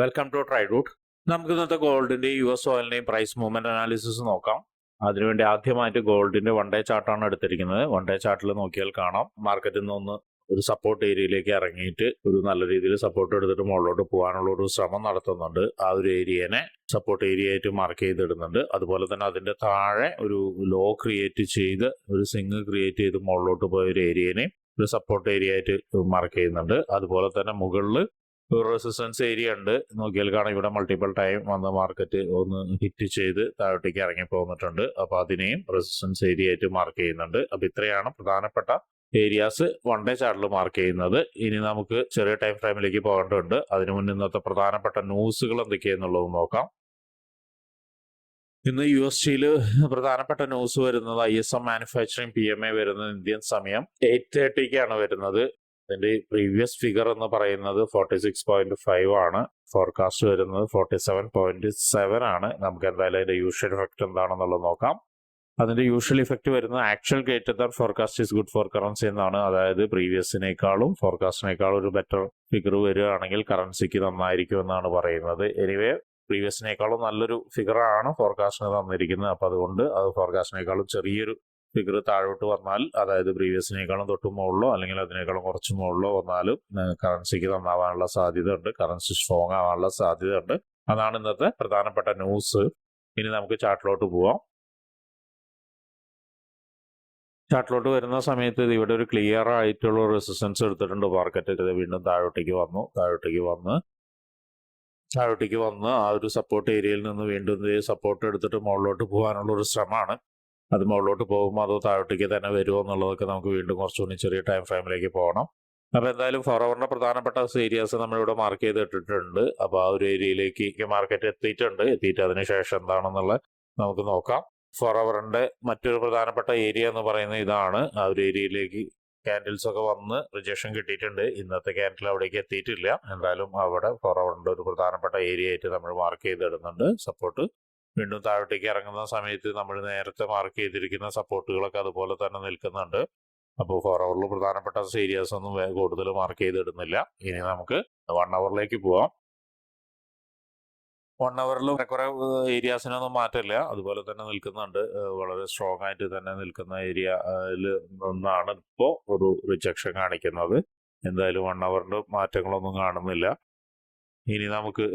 Welcome to try root നമുക്ക് ഇന്നത്തെ ഗോൾഡിന്റെ യു എസ് ഓയിലിന്റെയും പ്രൈസ് മൂവ്മെന്റ് അനാലിസിസ് നോക്കാം. അതിനുവേണ്ടി ആദ്യമായിട്ട് ഗോൾഡിന്റെ വൺ ഡേ ചാർട്ടാണ് എടുത്തിരിക്കുന്നത്. വൺ ഡേ ചാർട്ടിൽ നോക്കിയാൽ കാണാം. മാർക്കറ്റിൽ നിന്ന് ഒന്ന് ഒരു സപ്പോർട്ട് ഏരിയയിലേക്ക് ഇറങ്ങിയിട്ട് ഒരു നല്ല രീതിയിൽ സപ്പോർട്ട് എടുത്തിട്ട് മുകളിലോട്ട് പോകാനുള്ള ഒരു ശ്രമം നടത്തുന്നുണ്ട്. ആ ഒരു ഏരിയനെ സപ്പോർട്ട് ഏരിയ ആയിട്ട് മാർക്ക് ചെയ്തിടുന്നുണ്ട്. അതുപോലെ തന്നെ അതിന്റെ താഴെ ഒരു ലോ ക്രിയേറ്റ് ചെയ്ത് ഒരു സിങ് ക്രിയേറ്റ് ചെയ്ത് മുകളിലോട്ട് പോയ ഒരു ഏരിയനെ ഒരു സപ്പോർട്ട് ഏരിയ ആയിട്ട് മാർക്ക് ചെയ്യുന്നുണ്ട്. അതുപോലെ തന്നെ മുകളിൽ ഒരു റെസിസ്റ്റൻസ് ഏരിയ ഉണ്ട്. നോക്കിയാൽ കാണാം ഇവിടെ മൾട്ടിപ്പിൾ ടൈം വന്ന് മാർക്കറ്റ് ഒന്ന് ഹിറ്റ് ചെയ്ത് താഴോട്ടേക്ക് ഇറങ്ങി പോന്നിട്ടുണ്ട്. അപ്പൊ അതിനെയും റെസിസ്റ്റൻസ് ഏരിയ ആയിട്ട് മാർക്ക് ചെയ്യുന്നുണ്ട്. അപ്പൊ ഇത്രയാണ് പ്രധാനപ്പെട്ട ഏരിയാസ് വൺ ഡേ ചാർട്ടിൽ മാർക്ക് ചെയ്യുന്നത്. ഇനി നമുക്ക് ചെറിയ ടൈം ഫ്രെയിമിലേക്ക് പോകേണ്ടതുണ്ട്. അതിനു മുന്നേ ഇന്നത്തെ പ്രധാനപ്പെട്ട ന്യൂസുകൾ എന്തൊക്കെയാന്നുള്ളത് നോക്കാം. ഇന്ന് യു എസ് ടിയിൽ പ്രധാനപ്പെട്ട ന്യൂസ് വരുന്നത് I S M manufacturing P M A വരുന്നത് ഇന്ത്യൻ സമയം എയ്റ്റ് തേർട്ടിക്കാണ് വരുന്നത്. അതിന്റെ പ്രീവിയസ് ഫിഗർ എന്ന് പറയുന്നത് ഫോർട്ടി സിക്സ് പോയിന്റ് ഫൈവ് ആണ്. ഫോർകാസ്റ്റ് വരുന്നത് ഫോർട്ടി സെവൻ പോയിന്റ് സെവൻ ആണ്. നമുക്ക് എന്തായാലും അതിന്റെ യൂഷ്വൽ ഇഫക്റ്റ് എന്താണെന്നുള്ളത് നോക്കാം. അതിന്റെ യൂഷ്വൽ ഇഫക്റ്റ് വരുന്നത് actual greater forecast is good for currency എന്നാണ്. അതായത് പ്രീവിയസിനേക്കാളും ഫോർകാസ്റ്റിനേക്കാളും ഒരു ബെറ്റർ ഫിഗർ വരികയാണെങ്കിൽ കറൻസിക്ക് നന്നായിരിക്കും എന്നാണ് പറയുന്നത്. എനിവേ പ്രീവിയസിനേക്കാളും നല്ലൊരു ഫിഗറാണ് ഫോർകാസ്റ്റിന് തന്നിരിക്കുന്നത്. അപ്പൊ അതുകൊണ്ട് അത് ഫോർകാസ്റ്റിനേക്കാളും ചെറിയൊരു ഫിഗർ താഴോട്ട് വന്നാൽ അതായത് പ്രീവിയസിനേക്കാളും തൊട്ട് മുകളിലോ അല്ലെങ്കിൽ അതിനേക്കാളും കുറച്ച് മുകളിലോ വന്നാലും കറൻസിക്ക് നന്നാവാനുള്ള സാധ്യത ഉണ്ട് കറൻസി സ്ട്രോങ് ആവാനുള്ള സാധ്യത ഉണ്ട് അതാണ് ഇന്നത്തെ പ്രധാനപ്പെട്ട ന്യൂസ് ഇനി നമുക്ക് ചാർട്ടിലോട്ട് പോവാം. ചാർട്ടിലോട്ട് വരുന്ന സമയത്ത് ഇത് ഇവിടെ ഒരു ക്ലിയർ ആയിട്ടുള്ള റെസിസ്റ്റൻസ് എടുത്തിട്ടുണ്ട്. മാർക്കറ്റ് ഇത് വീണ്ടും താഴോട്ടേക്ക് വന്നു താഴോട്ടേക്ക് വന്ന്. താഴോട്ടേക്ക് വന്ന് ആ ഒരു സപ്പോർട്ട് ഏരിയയിൽ നിന്ന് വീണ്ടും സപ്പോർട്ട് എടുത്തിട്ട് മുകളിലോട്ട് പോകാനുള്ള ഒരു ശ്രമമാണ്. അത് മുകളിലോട്ട് പോകുമ്പോൾ അതോ താഴോട്ടേക്ക് തന്നെ വരുമോ എന്നുള്ളതൊക്കെ നമുക്ക് വീണ്ടും കുറച്ചുകൂടി ചെറിയ ടൈം ഫ്രെയിമിലേക്ക് പോകണം. അപ്പോൾ എന്തായാലും ഫോറവറിന്റെ പ്രധാനപ്പെട്ട ഏരിയാസ് നമ്മളിവിടെ മാർക്ക് ചെയ്തിട്ടിട്ടുണ്ട്. അപ്പോൾ ആ ഒരു ഏരിയയിലേക്ക് മാർക്കറ്റ് എത്തിയിട്ടുണ്ട്. എത്തിയിട്ട് അതിന് ശേഷം എന്താണെന്നുള്ളത് നമുക്ക് നോക്കാം. ഫോറവറിന്റെ മറ്റൊരു പ്രധാനപ്പെട്ട ഏരിയ എന്ന് പറയുന്നത് ഇതാണ്. ആ ഒരു ഏരിയയിലേക്ക് ക്യാൻഡിൽസ് ഒക്കെ വന്ന് റിജക്ഷൻ കിട്ടിയിട്ടുണ്ട്. ഇന്നത്തെ ക്യാൻഡിൽ അവിടേക്ക് എത്തിയിട്ടില്ല. എന്തായാലും അവിടെ ഫോറവറിന്റെ ഒരു പ്രധാനപ്പെട്ട ഏരിയ ആയിട്ട് നമ്മൾ മാർക്ക് ചെയ്തിടുന്നുണ്ട്. സപ്പോർട്ട് വീണ്ടും താഴോട്ടേക്ക് ഇറങ്ങുന്ന സമയത്ത് നമ്മൾ നേരത്തെ മാർക്ക് ചെയ്തിരിക്കുന്ന സപ്പോർട്ടുകളൊക്കെ അതുപോലെ തന്നെ നിൽക്കുന്നുണ്ട്. അപ്പോൾ ഫോർ അവറിൽ പ്രധാനപ്പെട്ട ഏരിയാസ് ഒന്നും കൂടുതൽ മാർക്ക് ചെയ്തിടുന്നില്ല. ഇനി നമുക്ക് വൺ അവറിലേക്ക് പോവാം. വൺ അവറിൽ കുറെ ഏരിയാസിനൊന്നും മാറ്റമില്ല. അതുപോലെ തന്നെ നിൽക്കുന്നുണ്ട്. വളരെ സ്ട്രോങ് ആയിട്ട് തന്നെ നിൽക്കുന്ന ഏരിയയിൽ നിന്നാണ് ഇപ്പോൾ ഒരു റിജക്ഷൻ കാണിക്കുന്നത്. എന്തായാലും വൺ അവറിന്റെ മാറ്റങ്ങളൊന്നും കാണുന്നില്ല. ഇനി നമുക്ക്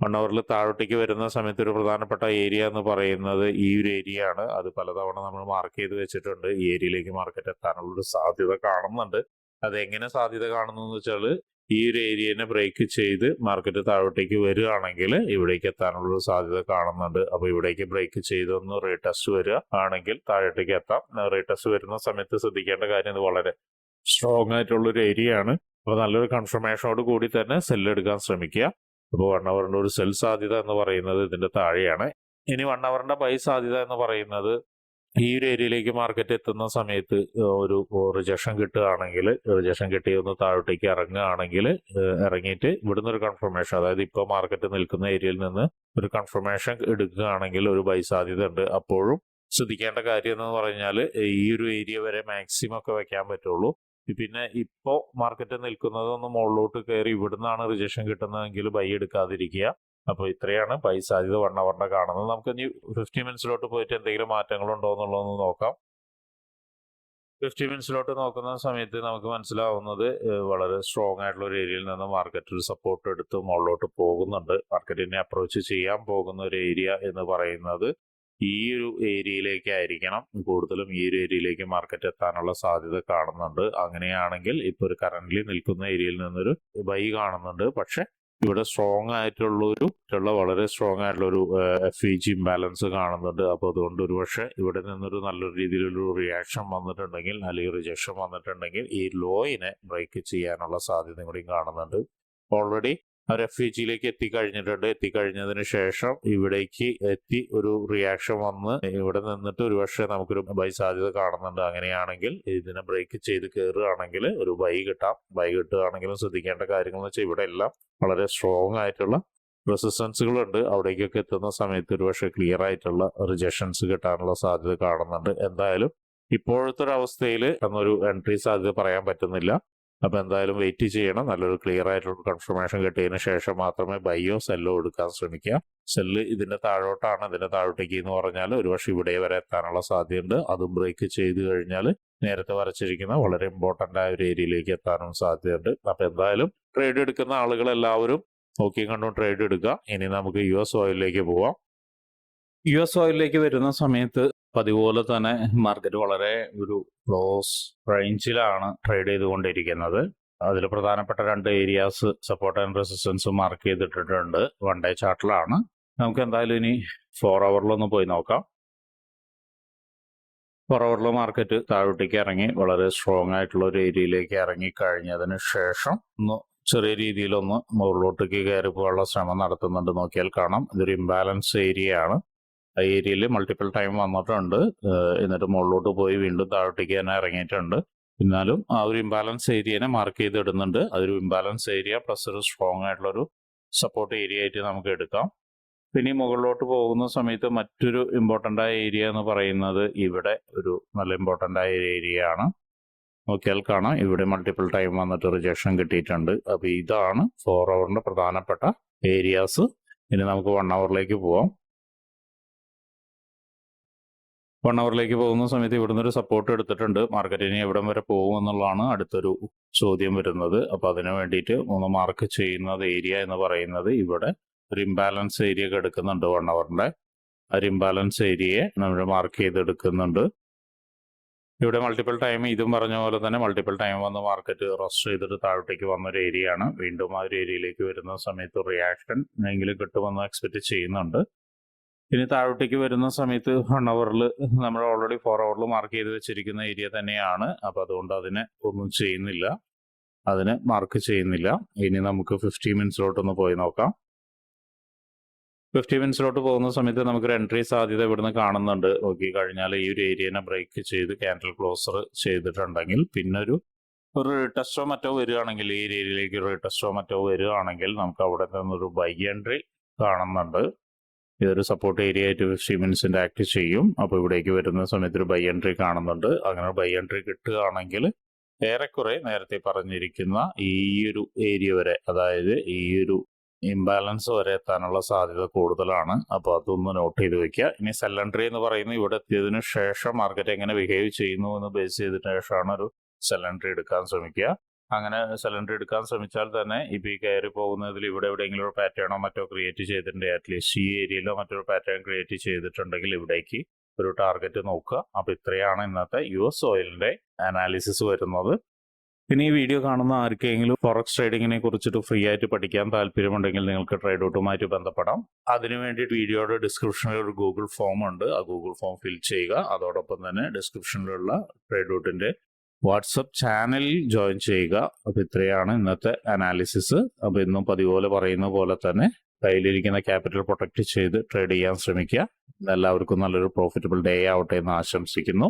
വൺ അവറിൽ താഴോട്ടേക്ക് വരുന്ന സമയത്ത് ഒരു പ്രധാനപ്പെട്ട ഏരിയ എന്ന് പറയുന്നത് ഈ ഒരു ഏരിയ ആണ്. അത് പലതവണ നമ്മൾ മാർക്ക് ചെയ്ത് വെച്ചിട്ടുണ്ട്. ഈ ഏരിയയിലേക്ക് മാർക്കറ്റ് എത്താനുള്ള ഒരു സാധ്യത കാണുന്നുണ്ട്. അത് എങ്ങനെ സാധ്യത കാണുന്നു എന്ന് വെച്ചാൽ ഈ ഒരു ഏരിയനെ ബ്രേക്ക് ചെയ്ത് മാർക്കറ്റ് താഴോട്ടേക്ക് വരികയാണെങ്കിൽ ഇവിടേക്ക് എത്താനുള്ള സാധ്യത കാണുന്നുണ്ട്. അപ്പൊ ഇവിടേക്ക് ബ്രേക്ക് ചെയ്തൊന്ന് റീടെസ്റ്റ് വരിക ആണെങ്കിൽ താഴോട്ടേക്ക് എത്താം. റീടെസ്റ്റ് വരുന്ന സമയത്ത് ശ്രദ്ധിക്കേണ്ട കാര്യം ഇത് വളരെ സ്ട്രോങ് ആയിട്ടുള്ള ഒരു ഏരിയ ആണ്. അപ്പൊ നല്ലൊരു കൺഫർമേഷനോട് കൂടി തന്നെ സെല്ല് എടുക്കാൻ ശ്രമിക്കുക. അപ്പോൾ വൺ അവറിന്റെ ഒരു സെൽ സാധ്യത എന്ന് പറയുന്നത് ഇതിന്റെ താഴെയാണ്. ഇനി വൺ അവറിന്റെ ബൈ സാധ്യത എന്ന് പറയുന്നത് ഈ ഒരു ഏരിയയിലേക്ക് മാർക്കറ്റ് എത്തുന്ന സമയത്ത് ഒരു റിജക്ഷൻ കിട്ടുകയാണെങ്കിൽ റിജക്ഷൻ കിട്ടി ഒന്ന് താഴോട്ടേക്ക് ഇറങ്ങുകയാണെങ്കിൽ ഇറങ്ങിയിട്ട് ഇവിടുന്ന് ഒരു കൺഫർമേഷൻ അതായത് ഇപ്പോൾ മാർക്കറ്റ് നിൽക്കുന്ന ഏരിയയിൽ നിന്ന് ഒരു കൺഫർമേഷൻ എടുക്കുകയാണെങ്കിൽ ഒരു ബൈ സാധ്യത ഉണ്ട്. അപ്പോഴും ശ്രദ്ധിക്കേണ്ട കാര്യം എന്ന് പറഞ്ഞാൽ ഈ ഒരു ഏരിയ വരെ മാക്സിമം ഒക്കെ വെക്കാൻ പറ്റുള്ളൂ. പിന്നെ ഇപ്പോ മാർക്കറ്റ് നിൽക്കുന്നത് ഒന്ന് മുകളിലോട്ട് കയറി ഇവിടുന്നാണ് റിജക്ഷൻ കിട്ടുന്നതെങ്കിൽ ബൈ എടുക്കാതിരിക്കുക. അപ്പൊ ഇത്രയാണ് ബൈ സാധ്യത വണ്ണ വണ്ണ കാണുന്നത്. നമുക്ക് ഇനി ഫിഫ്റ്റി മിനിറ്റ്സിലോട്ട് പോയിട്ട് എന്തെങ്കിലും മാറ്റങ്ങളുണ്ടോ എന്നുള്ളതൊന്ന് നോക്കാം. ഫിഫ്റ്റി മിനിറ്റ്സിലോട്ട് നോക്കുന്ന സമയത്ത് നമുക്ക് മനസ്സിലാവുന്നത് വളരെ സ്ട്രോങ് ആയിട്ടുള്ള ഒരു ഏരിയയിൽ നിന്ന് മാർക്കറ്റ് ഒരു സപ്പോർട്ട് എടുത്ത് മുകളിലോട്ട് പോകുന്നുണ്ട്. മാർക്കറ്റിനെ അപ്രോച്ച് ചെയ്യാൻ പോകുന്ന ഒരു ഏരിയ എന്ന് പറയുന്നത് ഈ ഒരു ഏരിയയിലേക്കായിരിക്കണം കൂടുതലും ഈ ഒരു ഏരിയയിലേക്ക് മാർക്കറ്റ് എത്താനുള്ള സാധ്യത കാണുന്നുണ്ട്. അങ്ങനെയാണെങ്കിൽ ഇപ്പൊ ഒരു കറന്റ്ലി നിൽക്കുന്ന ഏരിയയിൽ നിന്നൊരു ബൈ കാണുന്നുണ്ട്. പക്ഷെ ഇവിടെ സ്ട്രോങ് ആയിട്ടുള്ള ഒരു വളരെ സ്ട്രോങ് ആയിട്ടുള്ള ഒരു എഫ് ഇ ജി ഇംബാലൻസ് കാണുന്നുണ്ട്. അപ്പോൾ അതുകൊണ്ട് ഒരു പക്ഷെ ഇവിടെ നിന്നൊരു നല്ലൊരു രീതിയിലൊരു റിയാക്ഷൻ വന്നിട്ടുണ്ടെങ്കിൽ അല്ലെങ്കിൽ റിജക്ഷൻ വന്നിട്ടുണ്ടെങ്കിൽ ഈ ലോയിനെ ബ്രേക്ക് ചെയ്യാനുള്ള സാധ്യത കൂടി കാണുന്നുണ്ട്. ഓൾറെഡി അവർ എഫ് ഇ ജിയിലേക്ക് എത്തിക്കഴിഞ്ഞിട്ടുണ്ട്. എത്തിക്കഴിഞ്ഞതിന് ശേഷം ഇവിടേക്ക് എത്തി ഒരു റിയാക്ഷൻ വന്ന് ഇവിടെ നിന്നിട്ട് ഒരു പക്ഷേ നമുക്കൊരു ബൈ സാധ്യത കാണുന്നുണ്ട്. അങ്ങനെയാണെങ്കിൽ ഇതിനെ ബ്രേക്ക് ചെയ്ത് കയറുകയാണെങ്കിൽ ഒരു ബൈ കിട്ടാം. ബൈ കിട്ടുകയാണെങ്കിലും ശ്രദ്ധിക്കേണ്ട കാര്യങ്ങൾ എന്ന് വെച്ചാൽ ഇവിടെ എല്ലാം വളരെ സ്ട്രോങ് ആയിട്ടുള്ള റെസിസ്റ്റൻസുകളുണ്ട് അവിടേക്കൊക്കെ എത്തുന്ന സമയത്ത് ഒരു പക്ഷേ ക്ലിയർ ആയിട്ടുള്ള റിജക്ഷൻസ് കിട്ടാനുള്ള സാധ്യത കാണുന്നുണ്ട്. എന്തായാലും ഇപ്പോഴത്തെ ഒരു അവസ്ഥയിൽ എന്നൊരു എൻട്രി സാധ്യത പറയാൻ പറ്റുന്നില്ല. അപ്പോൾ എന്തായാലും വെയിറ്റ് ചെയ്യണം. നല്ലൊരു ക്ലിയർ ആയിട്ടുള്ള കൺഫർമേഷൻ കിട്ടിയതിന് ശേഷം മാത്രമേ ബൈയോ സെല്ലോ എടുക്കാൻ ശ്രമിക്കുക. സെല്ല് ഇതിന്റെ താഴോട്ടാണ്. ഇതിന്റെ താഴോട്ടേക്ക് എന്ന് പറഞ്ഞാൽ ഒരുപക്ഷെ ഇവിടെ വരെ എത്താനുള്ള സാധ്യതയുണ്ട്. അതും ബ്രേക്ക് ചെയ്ത് കഴിഞ്ഞാൽ നേരത്തെ വരച്ചിരിക്കുന്ന വളരെ ഇമ്പോർട്ടന്റ് ആയ ഒരു ഏരിയയിലേക്ക് എത്താനും സാധ്യതയുണ്ട്. അപ്പോൾ എന്തായാലും ട്രേഡ് എടുക്കുന്ന ആളുകൾ എല്ലാവരും നോക്കി കണ്ടും ട്രേഡ് എടുക്കുക. ഇനി നമുക്ക് യു എസ് ഓയിലിലേക്ക് പോവാം. യു എസ് ഓയിലിലേക്ക് വരുന്ന സമയത്ത് പതിപോലെ തന്നെ മാർക്കറ്റ് വളരെ ഒരു ക്ലോസ് റേഞ്ചിലാണ് ട്രേഡ് ചെയ്തുകൊണ്ടിരിക്കുന്നത്. അതിൽ പ്രധാനപ്പെട്ട രണ്ട് areas support and resistance mark ചെയ്തിട്ടിട്ടുണ്ട്. One day ചാർട്ടിലാണ് നമുക്ക് എന്തായാലും ഇനി ഫോർ അവറിലൊന്ന് പോയി നോക്കാം. ഫോർ അവറിൽ മാർക്കറ്റ് താഴോട്ടേക്ക് ഇറങ്ങി വളരെ സ്ട്രോങ് ആയിട്ടുള്ള ഒരു ഏരിയയിലേക്ക് ഇറങ്ങി കഴിഞ്ഞതിന് ശേഷം ഒന്ന് ചെറിയ രീതിയിലൊന്ന് മുകളിലോട്ടേക്ക് കയറി പോകാനുള്ള ശ്രമം നടത്തുന്നുണ്ട്. നോക്കിയാൽ കാണാം. ഇതൊരു ഇംബാലൻസ് ഏരിയ ആണ്. ഏരിയയിൽ മൾട്ടിപ്പിൾ ടൈം വന്നിട്ടുണ്ട്. എന്നിട്ട് മുകളിലോട്ട് പോയി വീണ്ടും താഴോട്ടേക്ക് തന്നെ ഇറങ്ങിയിട്ടുണ്ട്. എന്നാലും ആ ഒരു ഇംബാലൻസ് ഏരിയനെ മാർക്ക് ചെയ്ത് ഇടുന്നുണ്ട് അതൊരു ഇംബാലൻസ് ഏരിയ പ്ലസ് ഒരു സ്ട്രോങ് ആയിട്ടുള്ള ഒരു സപ്പോർട്ട് ഏരിയ ആയിട്ട് നമുക്ക് എടുക്കാം. പിന്നെ മുകളിലോട്ട് പോകുന്ന സമയത്ത് മറ്റൊരു ഇമ്പോർട്ടന്റ് ആയ ഏരിയ എന്ന് പറയുന്നത് ഇവിടെ ഒരു നല്ല ഇമ്പോർട്ടന്റ് ആയ ഏരിയ ആണ്. നോക്കിയാൽ കാണാം. ഇവിടെ മൾട്ടിപ്പിൾ ടൈം വന്നിട്ട് റിജക്ഷൻ കിട്ടിയിട്ടുണ്ട്. അപ്പോൾ ഇതാണ് ഫോർ അവറിന്റെ പ്രധാനപ്പെട്ട ഏരിയാസ് ഇനി നമുക്ക് വൺ അവറിലേക്ക് പോവാം. അവറിലേക്ക് പോകുന്ന സമയത്ത് ഇവിടുന്ന് ഒരു സപ്പോർട്ട് എടുത്തിട്ടുണ്ട്. മാർക്കറ്റിന് എവിടം വരെ പോകും എന്നുള്ളതാണ് അടുത്തൊരു ചോദ്യം വരുന്നത്. അപ്പോൾ അതിന് വേണ്ടിയിട്ട് മൂന്ന് മാർക്ക് ചെയ്യുന്നത് ഏരിയ എന്ന് പറയുന്നത് ഇവിടെ ഒരു ഇംബാലൻസ് ഏരിയ ഒക്കെ എടുക്കുന്നുണ്ട് വൺ അവറിന്റെ ആ ഒരു ഇംബാലൻസ് ഏരിയയെ നമ്മൾ മാർക്ക് ചെയ്തെടുക്കുന്നുണ്ട്. ഇവിടെ മൾട്ടിപ്പിൾ ടൈം ഇതും പറഞ്ഞ പോലെ തന്നെ മൾട്ടിപ്പിൾ ടൈം വന്ന് മാർക്കറ്റ് റെസ്റ്റ് ചെയ്തിട്ട് താഴോട്ടേക്ക് വന്ന ഒരു ഏരിയ ആണ്. വീണ്ടും ആ ഒരു ഏരിയയിലേക്ക് വരുന്ന സമയത്ത് റിയാക്ഷൻ എങ്കിലും കിട്ടുമെന്ന് എക്സ്പെക്ട് ചെയ്യുന്നുണ്ട്. ഇനി താഴോട്ടേക്ക് വരുന്ന സമയത്ത് വൺ അവറിൽ നമ്മൾ ഓൾറെഡി ഫോർ അവറിൽ മാർക്ക് ചെയ്ത് വെച്ചിരിക്കുന്ന ഏരിയ തന്നെയാണ്. അപ്പോൾ അതുകൊണ്ട് അതിനെ ഒന്നും ചെയ്യുന്നില്ല. അതിന് മാർക്ക് ചെയ്യുന്നില്ല. ഇനി നമുക്ക് ഫിഫ്റ്റി മിനിറ്റ്സിലോട്ടൊന്ന് പോയി നോക്കാം. ഫിഫ്റ്റി മിനിറ്റ്സിലോട്ട് പോകുന്ന സമയത്ത് നമുക്കൊരു എൻട്രി സാധ്യത ഇവിടുന്ന് കാണുന്നുണ്ട്. നോക്കി കഴിഞ്ഞാൽ ഈ ഒരു ഏരിയനെ ബ്രേക്ക് ചെയ്ത് ക്യാൻഡൽ ക്ലോസർ ചെയ്തിട്ടുണ്ടെങ്കിൽ പിന്നെ ഒരു ഒരു ടെസ്റ്റോ മറ്റോ വരികയാണെങ്കിൽ ഈ ഏരിയയിലേക്ക് ഒരു ടെസ്റ്റോ മറ്റോ വരികയാണെങ്കിൽ നമുക്ക് അവിടെ നിന്നൊരു ബൈ എൻട്രി കാണുന്നുണ്ട്. ഇതൊരു സപ്പോർട്ട് ഏരിയ ആയിട്ട് മിനിറ്റ്സിന്റെ ആക്ട് ചെയ്യും. അപ്പോൾ ഇവിടേക്ക് വരുന്ന സമയത്ത് ഒരു ബൈ എൻട്രി കാണുന്നുണ്ട്. അങ്ങനെ ബൈ എൻട്രി കിട്ടുകയാണെങ്കിൽ ഏറെക്കുറെ നേരത്തെ പറഞ്ഞിരിക്കുന്ന ഈ ഒരു ഏരിയ വരെ അതായത് ഈ ഒരു ഇംബാലൻസ് വരെ എത്താനുള്ള സാധ്യത കൂടുതലാണ്. അപ്പോൾ അതൊന്ന് നോട്ട് ചെയ്ത് വെക്കുക. ഇനി സെല്ലൻട്രി എന്ന് പറയുന്നത് ഇവിടെ എത്തിയതിനു ശേഷം മാർക്കറ്റ് എങ്ങനെ ബിഹേവ് ചെയ്യുന്നു എന്ന് ബേസ് ചെയ്തതിനു ശേഷമാണ് ഒരു സെല്ലൻട്രി എടുക്കാൻ ശ്രമിക്കുക. അങ്ങനെ സിലിണ്ടർ എടുക്കാൻ ശ്രമിച്ചാൽ തന്നെ ഇപ്പം ഈ കയറി പോകുന്നതിൽ ഇവിടെ എവിടെയെങ്കിലും ഒരു പാറ്റേണോ മറ്റോ ക്രിയേറ്റ് ചെയ്തിട്ടുണ്ട്. അറ്റ്ലീസ്റ്റ് ഈ ഏരിയയിലോ മറ്റൊരു പാറ്റേൺ ക്രിയേറ്റ് ചെയ്തിട്ടുണ്ടെങ്കിൽ ഇവിടേക്ക് ഒരു ടാർഗറ്റ് നോക്കുക. അപ്പോൾ ഇത്രയാണ് ഇന്നത്തെ യു എസ് ഓയിലിന്റെ അനാലിസിസ് വരുന്നത്. പിന്നെ ഈ വീഡിയോ കാണുന്ന ആർക്കെങ്കിലും ഫോറക്സ് ട്രേഡിങ്ങിനെ കുറിച്ചിട്ട് ഫ്രീ ആയിട്ട് പഠിക്കാൻ താല്പര്യമുണ്ടെങ്കിൽ നിങ്ങൾക്ക് ട്രേഡ് ഔട്ടുമായിട്ട് ബന്ധപ്പെടാം. അതിനു വേണ്ടിയിട്ട് വീഡിയോയുടെ ഡിസ്ക്രിപ്ഷനിൽ ഒരു ഗൂഗിൾ ഫോം ഉണ്ട്. ആ ഗൂഗിൾ ഫോം ഫിൽ ചെയ്യുക. അതോടൊപ്പം തന്നെ ഡിസ്ക്രിപ്ഷനിലുള്ള ട്രേഡ് ഔട്ടിന്റെ വാട്സപ്പ് ചാനൽ ജോയിൻ ചെയ്യുക. അപ്പോൾ ഇത്രയാണ് ഇന്നത്തെ അനാലിസിസ് അപ്പോൾ ഇന്നും പതിപോലെ പറയുന്ന പോലെ തന്നെ കയ്യിലിരിക്കുന്ന ക്യാപിറ്റൽ പ്രൊട്ടക്ട് ചെയ്ത് ട്രേഡ് ചെയ്യാൻ ശ്രമിക്കുക. എല്ലാവർക്കും നല്ലൊരു പ്രോഫിറ്റബിൾ ഡേ ആവട്ടെ എന്ന് ആശംസിക്കുന്നു.